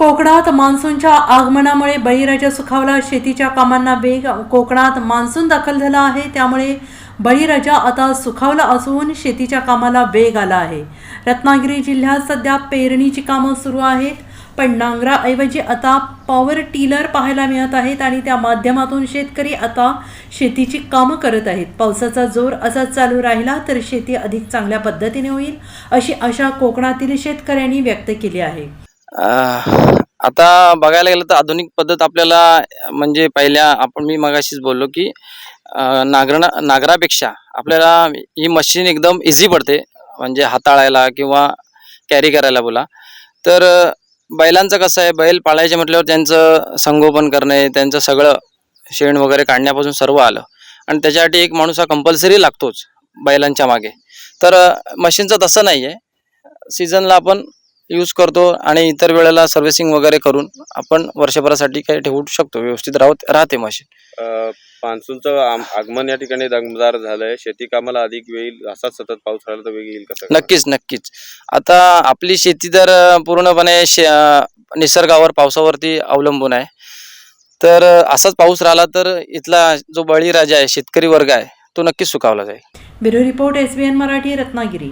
कोकणात मान्सूनच्या आगमनामुळे बळीराजा सुखावला. शेतीच्या कामांना वेग कोकणात मान्सून दाखल झाला आहे. त्यामुळे बळीराजा आता सुखावला असून शेतीच्या कामाला वेग आला आहे. रत्नागिरी जिल्ह्यात सध्या पेरणीची कामं सुरू आहेत. पण नांगराऐवजी आता पॉवर टिलर पाहायला मिळत आहेत आणि त्या माध्यमातून शेतकरी आता शेतीची कामं करत आहेत. पावसाचा जोर असाच चालू राहिला तर शेती अधिक चांगल्या पद्धतीने होईल अशी आशा कोकणातील शेतकऱ्यांनी व्यक्त केली आहे. आता बघायला गेलं तर आधुनिक पद्धत आपल्याला म्हणजे पहिल्या आपण मी मगाशीच बोललो की नागरणा नागरापेक्षा आपल्याला ही मशीन एकदम इझी पडते म्हणजे हाताळायला किंवा कॅरी करायला बोला. तर बैलांचं कसं आहे बैल पाळायचे म्हटल्यावर त्यांचं संगोपन करणे त्यांचं सगळं शेण वगैरे काढण्यापासून सर्व आलं. आणि त्याच्यासाठी एक माणूस हा कंपल्सरी लागतोच बैलांच्या मागे. तर मशीनचं तसं नाही आहे सीझनला आपण यूज करतो आणि इतर वेळेला सर्व्हिसिंग वगैरे करून आपण वर्षभरासाठी काही ठेवू शकतो व्यवस्थित राहत राहते मशीन मान्सूनचं आम- आगमन या ठिकाणी दमदार झालंय. शेती कामाला अधिक वेळ असाच सतत पाऊस राहिला तर वेग येईल कसं? नक्कीच नक्कीच. आता आपली शेती तर पूर्णपणे शे निसर्गावर पावसावरती अवलंबून आहे. तर असाच पाऊस राहिला तर इथला जो बळीराजा आहे शेतकरी वर्ग आहे तो नक्कीच सुखावला जाईल. Bureau report S B N Marathi Ratnagiri.